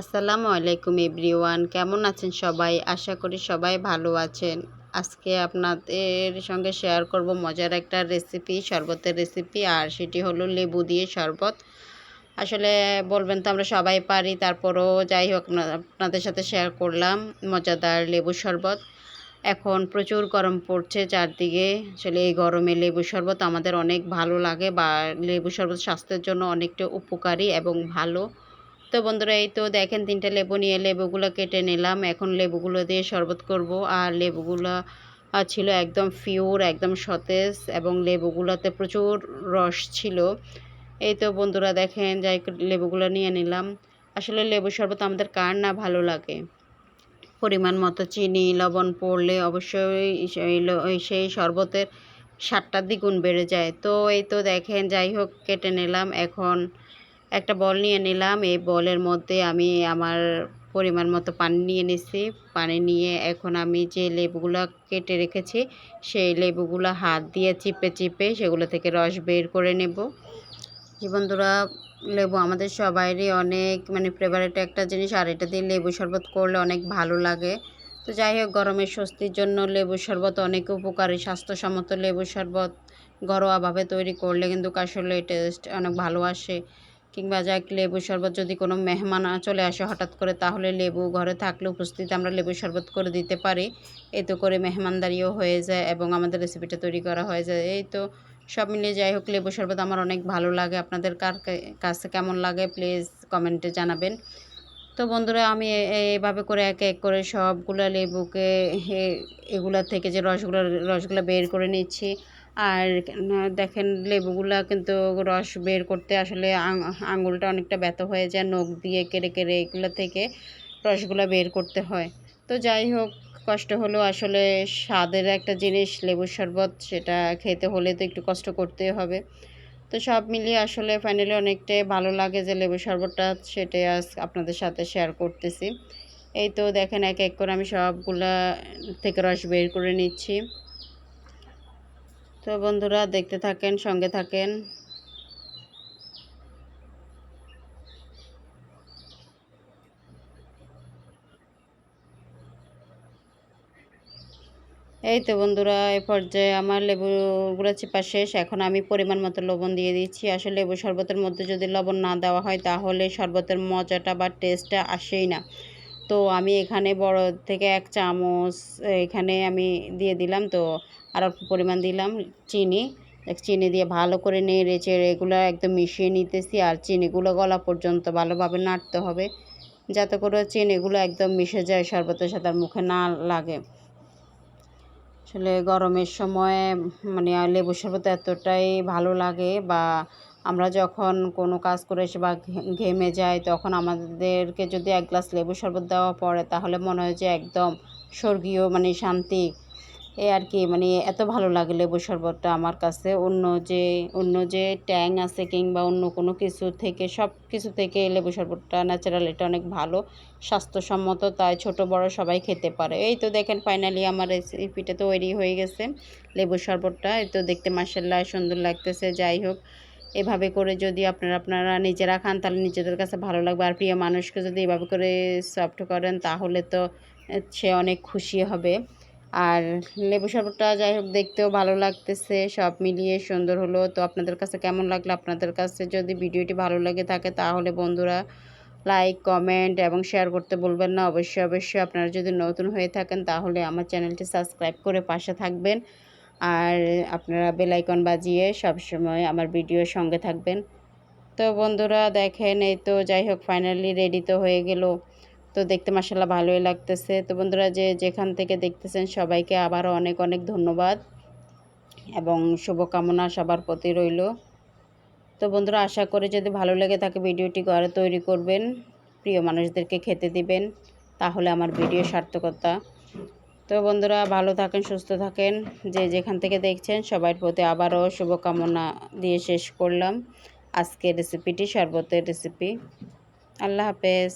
আসসালামু আলাইকুম এভরিওয়ান, কেমন আছেন সবাই? আশা করি সবাই ভালো আছেন। আজকে আপনাদের সঙ্গে শেয়ার করব মজার একটা রেসিপি শরবতের রেসিপি আর সেটি হলো লেবু দিয়ে শরবত। আসলে বলবেন তো আমরা সবাই পারি, তারপরও যাই হোক আপনাদের সাথে শেয়ার করলাম মজাদার লেবু শরবত। এখন প্রচুর গরম পড়ছে চারদিকে। আসলে এই গরমে লেবু শরবত আমাদের অনেক ভালো লাগে বা লেবু শরবত স্বাস্থ্যের জন্য অনেকটা উপকারী এবং ভালো। তো বন্ধুরা, এই তো দেখেন তিনটা লেবু নিয়ে লেবুগুলো কেটে নিলাম। এখন লেবুগুলো দিয়ে শরবত করব। আর লেবুগুলো ছিল একদম ফিওর একদম সতেজ এবং লেবুগুলোতে প্রচুর রস ছিল। এই তো বন্ধুরা, দেখেন যাই লেবুগুলো নিয়ে নিলাম। আসলে লেবু শরবত আমাদের কার না ভালো লাগে? পরিমাণ মতো চিনি, লবণ পড়লে অবশ্যই সেই শরবতের স্বাদটা দ্বিগুণ বেড়ে যায়। তো এই তো দেখেন, যাই হোক, কেটে নিলাম। এখন একটা বল নিয়ে নিলাম। এই বলের মধ্যে আমি আমার পরিমাণ মতো পানি নিয়ে নিছি। পানি নিয়ে এখন আমি যে লেবুগুলো কেটে রেখেছি, সেই লেবুগুলো হাত দিয়ে চিপে চিপে সেগুলো থেকে রস বের করে নেব। বন্ধুরা, লেবু আমাদের সবাইরই অনেক মানে ফেভারিট একটা জিনিস। আর এটা দিয়ে লেবু শরবত করলে অনেক ভালো লাগে। তো যাই হোক গরমের স্বস্তির জন্য লেবু শরবত অনেক উপকারী। স্বাস্থ্যসম্মত লেবু শরবত ঘরোয়াভাবে তৈরি করলে কিন্তু আসলে টেস্ট অনেক ভালো আসে। কিংবা যাক, লেবু শরবত যদি কোনো মেহমান চলে আসে হঠাৎ করে, তাহলে লেবু ঘরে থাকলে উপস্থিত আমরা লেবু শরবত করে দিতে পারি। এতে করে মেহমানদারিও হয়ে যায় এবং আমাদের রেসিপিটা তৈরি করা হয়ে যায়। এই তো সব মিলিয়ে যাই হোক, লেবু শরবত আমার অনেক ভালো লাগে। আপনাদের কার কাছে কেমন লাগে প্লিজ কমেন্টে জানাবেন। তো বন্ধুরা, আমি এইভাবে করে এক এক করে সবগুলো লেবুকে এগুলা থেকে যে রসগুলো রসগুলো বের করে নিচ্ছি। আর দেখেন লেবুগুলা কিন্তু রস বের করতে আসলে আঙুলটা অনেকটা ব্যথা হয়ে যায়, নখ দিয়ে কেড়ে কেড়ে এগুলো থেকে রসগুলো বের করতে হয়। তো যাই হোক, কষ্ট হলেও আসলে স্বাদের একটা জিনিস লেবুর শরবত, সেটা খেতে হলে তো একটু কষ্ট করতে হবে। তো সব মিলিয়ে আসলে ফাইনালি অনেকটাই ভালো লাগে যে লেবু শরবতটা, সেটাই আজ আপনাদের সাথে শেয়ার করতেছি। এই তো দেখেন এক এক করে আমি সবগুলা থেকে রস বের করে নিচ্ছি। তো বন্ধুরা দেখতে থাকেন, সঙ্গে থাকেন। এই তো বন্ধুরা এই পর্যায়ে আমার লেবুগুলো চিপা শেষ। এখন আমি পরিমাণ মতো লবণ দিয়ে দিচ্ছি। আসলে লেবু শরবতের মধ্যে যদি লবণ না দেওয়া হয়, তাহলে শরবতের মজাটা বা টেস্টটা আসেই না। তো আমি এখানে বড় থেকে এক চামচ এখানে আমি দিয়ে দিলাম তো আর অল্প পরিমাণ দিলাম চিনি। চিনি দিয়ে ভালো করে নেড়ে চেড়ে এগুলো একদম মিশিয়ে নিতেছি আর চিনিগুলো গলা পর্যন্ত ভালোভাবে নাড়তে হবে যাতে করে চিনিগুলো একদম মিশে যায় শরবতের সাথে মুখে না লাগে। আসলে গরমের সময় মানে লেবু শরবত এতটাই ভালো লাগে বা আমরা যখন কোনো কাজ করে এসে বা ঘেমে যাই, তখন আমাদেরকে যদি এক গ্লাস লেবু শরবত দেওয়া পড়ে, তাহলে মনে হয় যে একদম স্বর্গীয় মানে শান্তি। এ আর কি মানে এত ভালো লাগে লেবু শরবতটা আমার কাছে। অন্য যে অন্য যে ট্যাং আছে কিংবা অন্য কোনো কিছু থেকে, সব কিছু থেকে লেবু শরবতটা ন্যাচারাল এটা অনেক ভালো। স্বাস্থ্যসম্মত, তাই ছোট বড় সবাই খেতে পারে। এই তো দেখেন ফাইনালি আমার রেসিপিটা তৈরি হয়ে গেছে, লেবু শরবতটা। এই তো দেখতে মার্শাল্লাহ সুন্দর লাগতেছে, যাই হোক। এভাবে করে যদি আপনারা আপনারা নিজেরা খান, তাহলে নিজেদের কাছে ভালো লাগবে। আর প্রিয় মানুষকে যদি এভাবে করে সফট করেন, তাহলে তো সে অনেক খুশি হবে। আর লেবু শরবতটা যাই হোক, দেখতেও ভালো লাগতেছে, সব মিলিয়ে সুন্দর হলো। তো আপনাদের কাছে কেমন লাগল? আপনাদের কাছে যদি ভিডিওটি ভালো লাগে থাকে, তাহলে বন্ধুরা লাইক, কমেন্ট এবং শেয়ার করতে বলবেন না। অবশ্যই অবশ্যই আপনারা যদি নতুন হয়ে থাকেন, তাহলে আমার চ্যানেলটি সাবস্ক্রাইব করে পাশে থাকবেন। আর আপনারা বেলাইকন বাজিয়ে সবসময় আমার ভিডিওর সঙ্গে থাকবেন। তো বন্ধুরা, দেখেন, এই তো যাই হোক ফাইনালি রেডি তো হয়ে গেল। তো দেখতে মাসাল্লাহ ভালোই লাগতেছে। তো বন্ধুরা, যে যেখান থেকে দেখতেছেন, সবাইকে আবারও অনেক অনেক ধন্যবাদ এবং শুভকামনা সবার প্রতি রইল। তো বন্ধুরা, আশা করি যদি ভালো লেগে থাকে ভিডিওটি ঘরে তৈরি করবেন, প্রিয় মানুষদেরকে খেতে দিবেন, তাহলে আমার ভিডিও সার্থকতা তো বন্ধুরা, ভালো থাকেন, সুস্থ থাকেন। যে যেখান থেকে দেখছেন, সবার প্রতি আবারও শুভকামনা দিয়ে শেষ করলাম। আজকের রেসিপিটি শরবতের রেসিপি আল্লাহ হাফেজ।